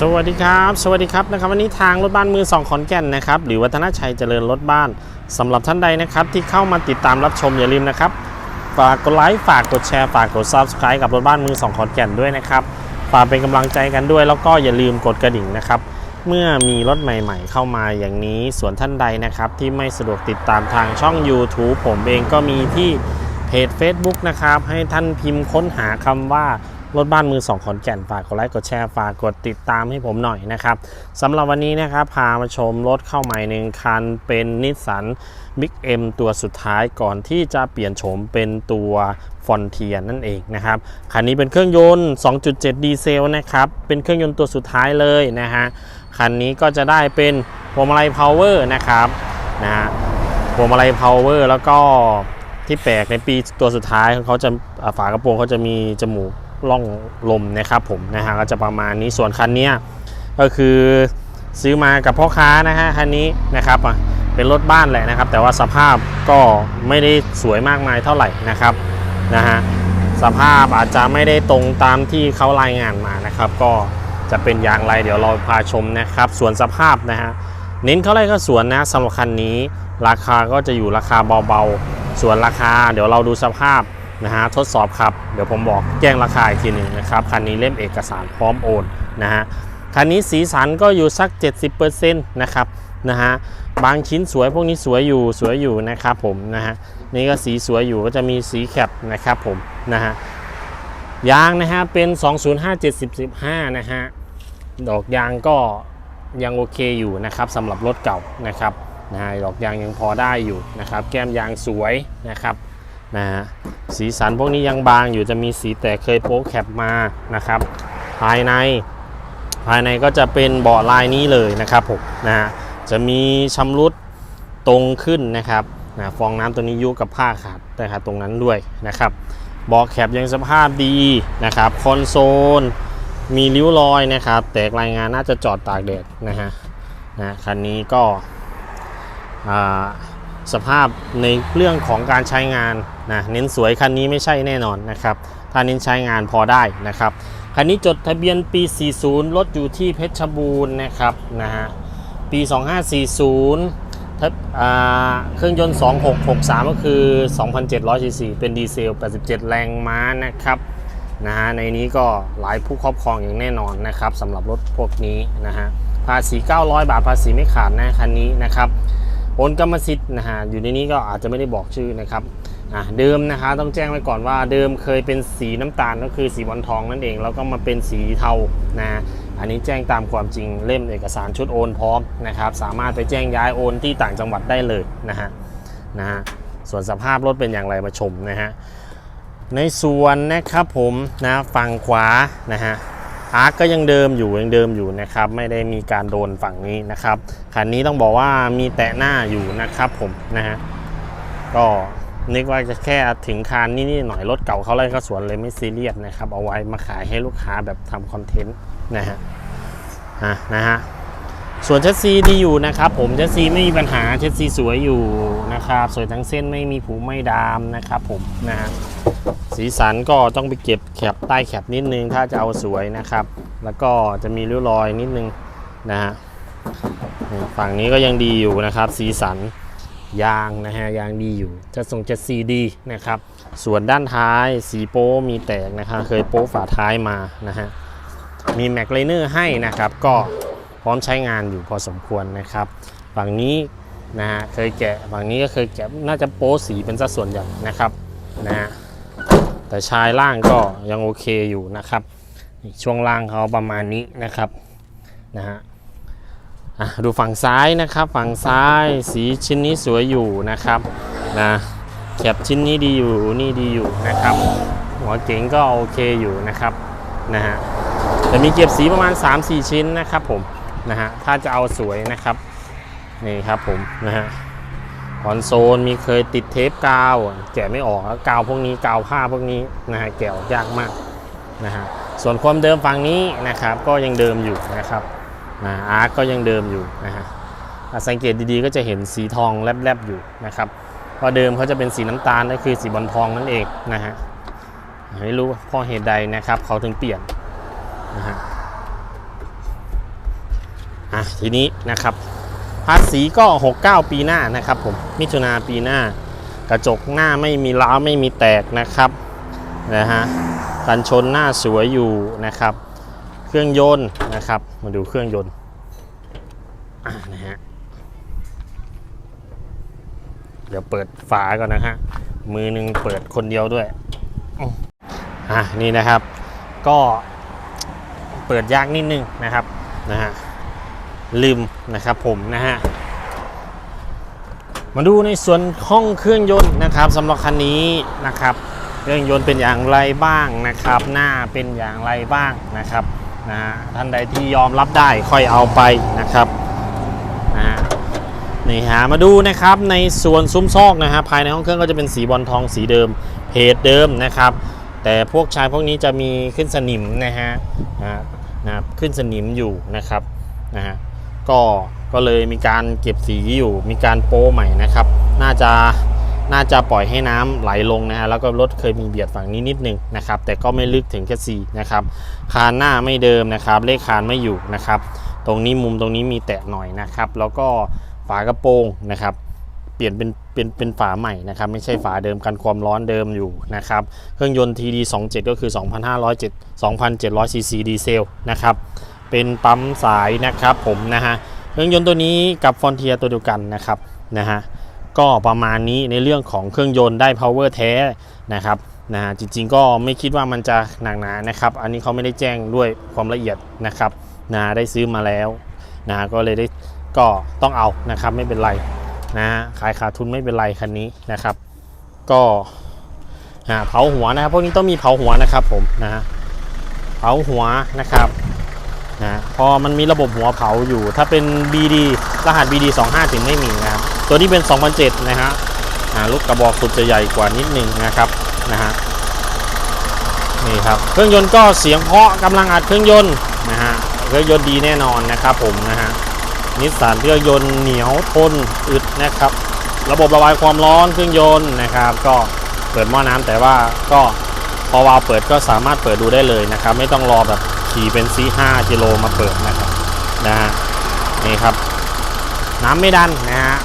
สวัสดีครับ สวัสดีครับนะครับวันนี้ทางรถบ้านมือสองขอนแก่นนะครับหรือวัฒนชัยเจริญรถบ้านสำหรับท่านใดนะครับที่เข้ามาติดตามรับชมอย่าลืมนะครับฝากกดไลค์ฝากกดแชร์ฝากกด Subscribe กับรถบ้านมือสองขอนแก่นด้วยนะครับฝากเป็นกำลังใจกันด้วย แล้วก็อย่าลืมกดกระดิ่งนะครับเมื่อมีรถใหม่ ๆ เข้ามาอย่างนี้ส่วนท่านใดนะครับที่ไม่สะดวกติดตามทางช่อง YouTube ผมเองก็มีที่เพจ Facebook นะครับให้ท่านพิมพ์ค้นหาคำว่า รถบ้านมือสองขอนแก่นฝากกดไลค์กดแชร์ฝากกดติดตามให้ผมหน่อยนะครับสำหรับวันนี้นะครับพามาชมรถเข้าใหม่หนึ่งคันเป็นนิสสันบิ๊กเอ็มตัวสุดท้ายก่อนที่จะเปลี่ยนโฉมเป็นตัวฟอนเทียนั่นเองนะครับคันนี้เป็นเครื่องยนต์ 2.7 ดีเซลนะครับเป็นเครื่องยนต์ตัวสุดท้ายเลยนะฮะคันนี้ก็จะได้เป็นพวงมาลัยพาวเวอร์นะครับนะฮะพวงมาลัยพาวเวอร์แล้วก็ที่แปลกในปีตัวสุดท้ายเขาจะอ่าฝากระโปรงเขาจะมีจมูก ล่องลมนะครับผมนะฮะก็จะประมาณนี้ส่วนคันนี้ก็คือซื้อมากับพ่อค้านะฮะคันนี้นะครับเป็นรถบ้านแหละนะครับ แต่ว่าสภาพก็ไม่ได้สวยมากมายเท่าไหร่นะครับนะฮะสภาพอาจจะไม่ได้ตรงตามที่เขารายงานมานะครับ ก็จะเป็นอย่างไรเดี๋ยวเราพาชมนะครับ ส่วนสภาพนะฮะเน้นเขาไล่ก็สวนนะสำหรับคันนี้ ราคาก็จะอยู่ราคาเบาๆ ส่วนราคา เดี๋ยวเราดูสภาพ นะฮะทดสอบครับ เดี๋ยวผมบอกแจ้งราคาอีกทีหนึ่งนะครับ คันนี้เล่มเอกสารพร้อมโอนนะฮะคันนี้สีสันก็อยู่สัก 70%นะครับนะฮะบางชิ้นสวยพวกนี้สวยอยู่สวยอยู่นะครับผมนะฮะนี่ก็สีสวยอยู่ก็จะมีสีแคปนะครับผมนะฮะยางนะฮะเป็น 205 70 15นะฮะดอกยางก็ยังโอเคอยู่นะครับสำหรับรถเก่านะครับนะฮะดอกยางยังพอได้อยู่นะครับ แก้มยางสวยนะครับ นะฮะสีสันพวกนี้ยังบางอยู่จะมีสีแต่เคยโป๊แคปมานะครับ ภายในภายในก็จะเป็นเบาะลายนี้เลยนะครับผมนะฮะจะมีชำรุดตรงขึ้นนะครับนะฟองน้ำตัวนี้ยุกับผ้าขาดนะครับตรงนั้นด้วยนะครับเบาะแคปยังสภาพดีนะครับคอนโซลมีริ้วรอยนะครับ แตกรายงานน่าจะจอดตากแดดนะฮะนะคันนี้ก็อ่า สภาพในเรื่องของการใช้งานนะเน้นสวยคันนี้ไม่ใช่แน่นอนนะครับถ้าเน้นใช้งานพอได้นะครับคันนี้จดทะเบียนปี 40 รถอยู่ที่เพชรบูรณ์นะครับนะฮะปี 2540 เครื่องยนต์ 2663 ก็คือ 2,700ซีซีเป็นดีเซล 87 แรงม้านะครับนะฮะในนี้ก็หลายผู้ครอบครองอย่างแน่นอนนะครับสำหรับรถพวกนี้นะฮะภาษี 900 บาทภาษีไม่ขาดนะคันนี้นะครับ โอนกรรมสิทธิ์นะฮะอยู่ในนี้ก็อาจจะไม่ได้บอกชื่อนะครับอะเดิมนะคะต้องแจ้งไว้ก่อนว่าเดิมเคยเป็นสีน้ำตาลก็คือสีบอลทองนั่นเอง แล้วก็มาเป็นสีเทานะอันนี้แจ้งตามความจริงเล่มเอกสารชุดโอนพร้อมนะครับสามารถไปแจ้งย้ายโอนที่ต่างจังหวัดได้เลยนะฮะนะฮะส่วนสภาพรถเป็นอย่างไรมาชมนะฮะในส่วนนะครับผมนะฝั่งขวานะฮะ อาร์คก็ยังเดิมอยู่ยังเดิมอยู่นะครับไม่ได้มีการโดนฝั่งนี้นะครับคันนี้ต้องบอกว่ามีแตะหน้าอยู่นะครับผมนะฮะก็นึกว่าจะแค่ถึงคานนี่ๆหน่อยรถเก่าเขาไล่ก็สวนเลยไม่ซีเรียสนะครับเอาไว้มาขายให้ลูกค้าแบบทำคอนเทนต์นะฮะนะฮะ ส่วนเชสซีดีอยู่นะครับผมเชสซีไม่มีปัญหาเชสซีสวยอยู่นะครับสวยทั้งเส้นไม่มีผูไม่ดามนะครับผมนะฮะสีสันก็ต้องไปเก็บแคปใต้แคปนิดนึงถ้าจะเอาสวยนะครับ แล้วก็จะมีริ้วรอยนิดนึงนะฮะฝั่งนี้ก็ยังดีอยู่นะครับ สีสันยางนะฮะยางดีอยู่จะส่งจะซีดีนะครับส่วนด้านท้ายสีโป้มีแตกนะครับเคยโป้ฝาท้ายมานะฮะมีแม็กไลเนอร์ให้นะครับก็ ร้อมใช้งานอยู่พอสมควรนะครับฝั่งนี้นะฮะเคยแกะฝั่งนี้ก็เคยแกะน่าจะโป้สีเป็นสัดส่วนใหญ่นะครับนะฮะแต่ชายล่างก็ยังโอเคอยู่นะครับ ช่วงล่างเขาประมาณนี้นะครับนะฮะดูฝั่งซ้ายนะครับฝั่งซ้ายสีชิ้นนี้สวยอยู่นะครับนะแคปชิ้นนี้ดีอยู่นี่ดีอยู่นะครับ หัวเก๋งก็โอเคอยู่นะครับนะฮะจะมีเก็บสีประมาณ 3-4 ชิ้นนะครับผม นะฮะถ้าจะเอาสวยนะครับนี่ครับผมนะฮะคอนโซลมีเคยติดเทปกาวแกะไม่ออกแล้วกาวพวกนี้กาวผ้าพวกนี้นะฮะแกะออกยากมากนะฮะส่วนความเดิมฝั่งนี้นะครับก็ยังเดิมอยู่นะครับนะอาร์คก็ยังเดิมอยู่นะฮะสังเกตดีๆก็จะเห็นสีทองแลบๆอยู่นะครับเพราะเดิมเขาจะเป็นสีน้ำตาลนั่นคือสีบอลทองนั่นเองนะฮะไม่รู้เพราะเหตุใดนะครับเขาถึงเปลี่ยนนะฮะ อะทีนี้นะครับ ภาษีก็ 69 ปีหน้านะครับผมมิถุนาปีหน้า กระจกหน้าไม่มีร้าวไม่มีแตกนะครับนะฮะกันชนหน้าสวยอยู่นะครับ เครื่องยนต์นะครับ มาดูเครื่องยนต์นะฮะเดี๋ยวเปิดฝาก่อนนะฮะมือหนึ่งเปิดคนเดียวด้วยอะนี่นะครับ ก็เปิดยากนิดนึงนะครับนะฮะ ลืมนะครับผมนะฮะมาดูในส่วนห้องเครื่องยนต์นะครับสำหรับคันนี้นะครับ เครื่องยนต์เป็นอย่างไรบ้างนะครับ หน้าเป็นอย่างไรบ้างนะครับนะฮะท่านใดที่ยอมรับได้ค่อยเอาไปนะครับนะฮะนี่หามาดูนะครับในส่วนซุ้มซอกนะฮะภายในห้องเครื่องก็จะเป็นสีบอลทองสีเดิมเพจเดิมนะครับ แต่พวกชายพวกนี้จะมีขึ้นสนิมนะฮะนะฮะนะครับขึ้นสนิมอยู่นะครับนะฮะ ก็ก็เลยมีการเก็บสีอยู่ มีการโป้ใหม่นะครับ น่าจะน่าจะปล่อยให้น้ำไหลลงนะฮะแล้วก็รถเคยมีเบียดฝั่งนี้นิดนึงนะครับแต่ก็ไม่ลึกถึงแค่สีนะครับคานหน้าไม่เดิมนะครับ เลขคานไม่อยู่นะครับ ตรงนี้มุมตรงนี้มีแตะหน่อยนะครับ แล้วก็ฝากระโปรงนะครับ เปลี่ยนเป็นเป็นเป็นฝาใหม่นะครับไม่ใช่ฝาเดิมกันความร้อนเดิมอยู่นะครับเครื่องยนต์ TD 27 ก็คือ 2,507 2,700 cc ดีเซลนะครับ เป็นปั๊มสายนะครับผมนะฮะเครื่องยนต์ตัวนี้กับฟอนเทียตัวเดียวกันนะครับนะฮะก็ประมาณนี้ในเรื่องของเครื่องยนต์ได้ power แท้นะครับนะฮะจริงๆก็ไม่คิดว่ามันจะหนักหนานะครับ อันนี้เขาไม่ได้แจ้งด้วยความละเอียดนะครับนะได้ซื้อมาแล้วนะก็เลยได้ก็ต้องเอานะครับไม่เป็นไรนะฮะขายขาดทุนไม่เป็นไรคันนี้นะครับ ก็อ่าเผาหัวนะครับพวกนี้ต้องมีเผาหัวนะครับผมนะฮะเผาหัวนะครับ นะพอมันมีระบบหัวเผาอยู่ ถ้าเป็น BD รหัส BD 25ถึงไม่มีนะครับตัวนี้เป็น 2007 นะฮะอ่าลูกกระบอกสุดจะใหญ่กว่านิดนึงนะครับนะฮะนี่ครับเครื่องยนต์ก็เสียงเพาะกำลังอัดเครื่องยนต์นะฮะเครื่องยนต์ดีแน่นอนนะครับผมนะฮะนิสสันเครื่องยนต์เหนียวทนอึดนะครับ ระบบระบายความร้อนเครื่องยนต์นะครับ ก็เปิดหม้อน้ำแต่ว่าก็พอวาล์วเปิดก็สามารถเปิดดูได้เลยนะครับ ไม่ต้องรอแบบ ขี่เป็นซี5กิโลมาเปิดนะครับนะฮะนี่ครับ น้ำไม่ดันนะฮะ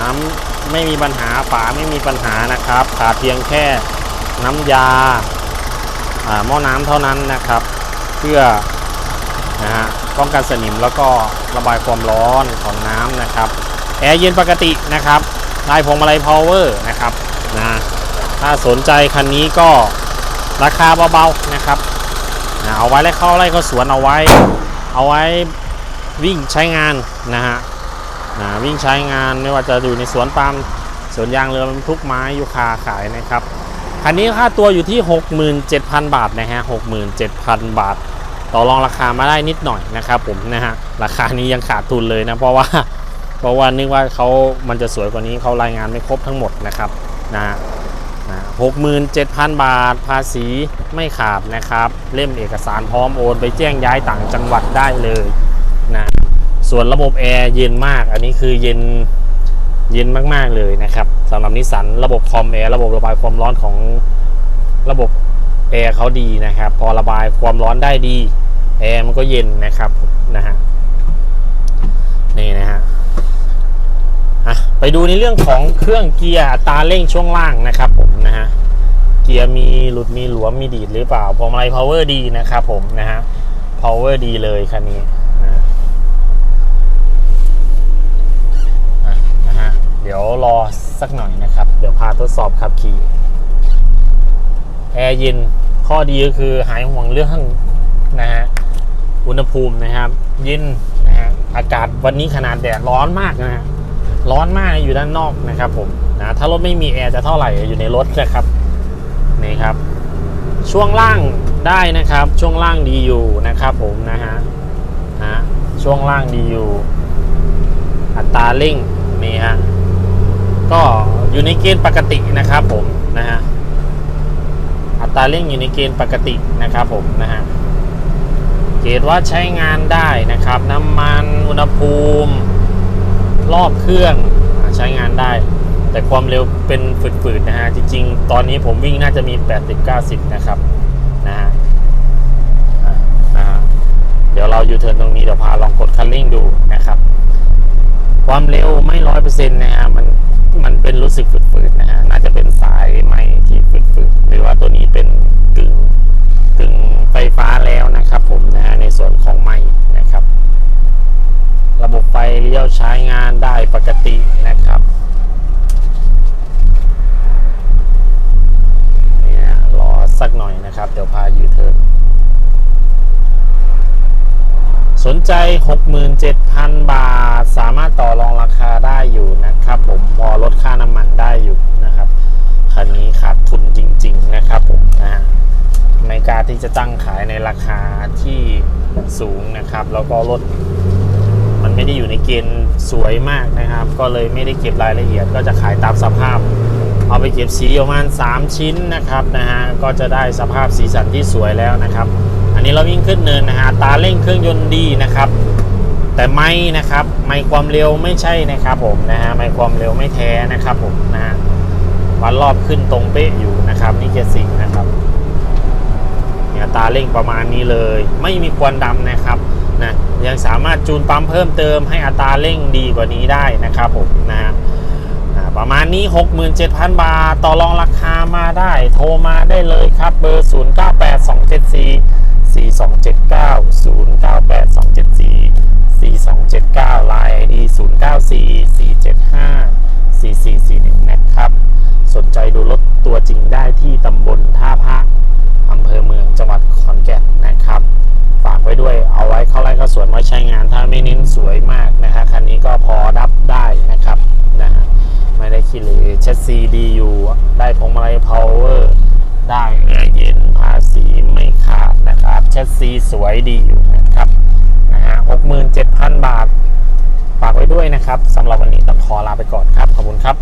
น้ำไม่มีปัญหาฝาไม่มีปัญหานะครับขาดเพียงแค่น้ำยาอ่าหม้อน้ำเท่านั้นนะครับ เพื่อนะฮะป้องกันสนิมแล้วก็ระบายความร้อนของน้ำนะครับแอร์เย็นปกตินะครับได้พวงมาลัยพาวเวอร์นะครับนะถ้าสนใจคันนี้ก็ราคาเบาๆนะครับ นะเอาไว้ไล่เข้าไล่เข้าสวนเอาไว้ เอาไว้วิ่งใช้งานนะฮะนะวิ่งใช้งานไม่ว่าจะอยู่ในสวนปาล์มสวนยางเรือบรรทุกไม้ยูคาขายนะครับคันนี้ค่าตัวอยู่ที่ 67,000 บาทนะฮะ67,000 บาท ต่อรองราคามาได้นิดหน่อยนะครับผมนะฮะราคานี้ยังขาดทุนเลยนะเพราะว่าเพราะว่านึกว่าเขามันจะสวยกว่านี้เขารายงานไม่ครบทั้งหมดนะครับนะ ฮะหกหมื่นเจ็ดพันบาท ภาษีไม่ขาดนะครับ เล่มเอกสารพร้อมโอน ไปแจ้งย้ายต่างจังหวัดได้เลยนะส่วนระบบแอร์เย็นมาก อันนี้คือเย็นเย็นมากๆเลยนะครับสำหรับนิสสันระบบคอมแอร์ระบบระบายความร้อนของระบบแอร์เขาดีนะครับ พอระบายความร้อนได้ดีแอร์มันก็เย็นนะครับนะฮะนี่นะฮะไปดูในเรื่องของเครื่องเกียร์อัตราเร่งช่วงล่างนะครับผม นะฮะ เกียร์มีหลุดมีหลวมมีดีดหรือเปล่าพวงมาลัย power ดีนะครับผมนะฮะ power ดีเลยคันนี้นะอะนะฮะเดี๋ยวรอสักหน่อยนะครับ เดี๋ยวพาทดสอบขับขี่แอร์เย็นข้อดีก็คือหายห่วงเรื่องนะฮะอุณหภูมินะครับ เย็นนะฮะอากาศวันนี้ขนาดแดดร้อนมากนะฮะ ร้อนมากอยู่ด้านนอกนะครับผมนะถ้ารถไม่มีแอร์จะเท่าไหร่อยู่ในรถนะครับนี่ครับ ช่วงล่างได้นะครับ ช่วงล่างดีอยู่นะครับผมนะฮะนะช่วงล่างดีอยู่ อัตราเร่งนี่ฮะก็อยู่ในเกณฑ์ปกตินะครับผมนะฮะอัตราเร่งอยู่ในเกณฑ์ปกตินะครับผมนะฮะเกณฑ์ว่าใช้งานได้นะครับ น้ำมันอุณหภูมิ รอบเครื่องใช้งานได้ แต่ความเร็วเป็นฝืดๆนะฮะ จริง ๆ ตอนนี้ผมวิ่งน่าจะมี 80-90 นะครับนะฮะอ่านะฮะเดี๋ยวเราอยู่เทินตรงนี้ เดี๋ยวพาลองกดคันเร่งดูนะครับ ความเร็วไม่ร้อยเปอร์เซ็นต์นะฮะมันมันเป็นรู้สึกฝืดๆนะฮะน่าจะเป็นสายไม้ที่ฝืดๆหรือว่าตัวนี้เป็นกึ่งกึ่งไฟฟ้าแล้ว ใจ 67,000 บาท สามารถต่อรองราคาได้อยู่นะครับ ผมพอลดค่าน้ำมันได้อยู่นะครับคันนี้ขาดทุนจริง ๆ นะครับผมนะฮะไม่กล้าที่จะตั้งขายในราคาที่สูงนะครับ แล้วก็รถมันไม่ได้อยู่ในเกณฑ์สวยมากนะครับ ก็เลยไม่ได้เก็บรายละเอียด ก็จะขายตามสภาพ เอาไปเก็บสีประมาณ 3 ชิ้นนะครับนะฮะก็จะได้สภาพสีสันที่สวยแล้วนะครับ นี้เราวิ่งขึ้นเนินนะฮะตาเร่งเครื่องยนต์ดีนะครับ แต่ไม่นะครับ ไม่ความเร็วไม่ใช่นะครับผมนะฮะไม่ความเร็วไม่แท้นะครับผมนะฮะวันรอบขึ้นตรงเป๊ะอยู่นะครับ นี่เกียร์สิงนะครับเนี่ยอัตาเร่งประมาณนี้เลย ไม่มีควันดำนะครับนะยังสามารถจูนปั๊มเพิ่มเติมให้อัตราเร่งดีกว่านี้ได้นะครับผมนะฮะประมาณนี้ 67,000 บาท ต่อรองราคามาได้ โทรมาได้เลยครับ เบอร์ 098274 4279 098274 4279 Line ID 094475 4441นะครับ สนใจดูรถตัวจริงได้ที่ตำบลท่าพระอำเภอเมืองจังหวัดขอนแก่นนะครับ ฝากไว้ด้วยเอาไว้เข้าไร่เข้าสวนไว้ใช้งาน ถ้าไม่เน้นสวยมากนะฮะคันนี้ก็พอรับได้นะครับนะฮะไม่ได้ขี้เหร่เช็ดซีดีอยู่ได้พวงมาลัยพาวเวอร์ได้แอร์เย็นภาษี ชสซีสวยดีอยู่นะครับนะฮะหกหมื่นเจ็ดพันบาทฝากไว้ด้วยนะครับสำหรับวันนี้ต้องขอลาไปก่อนครับ ขอบคุณครับ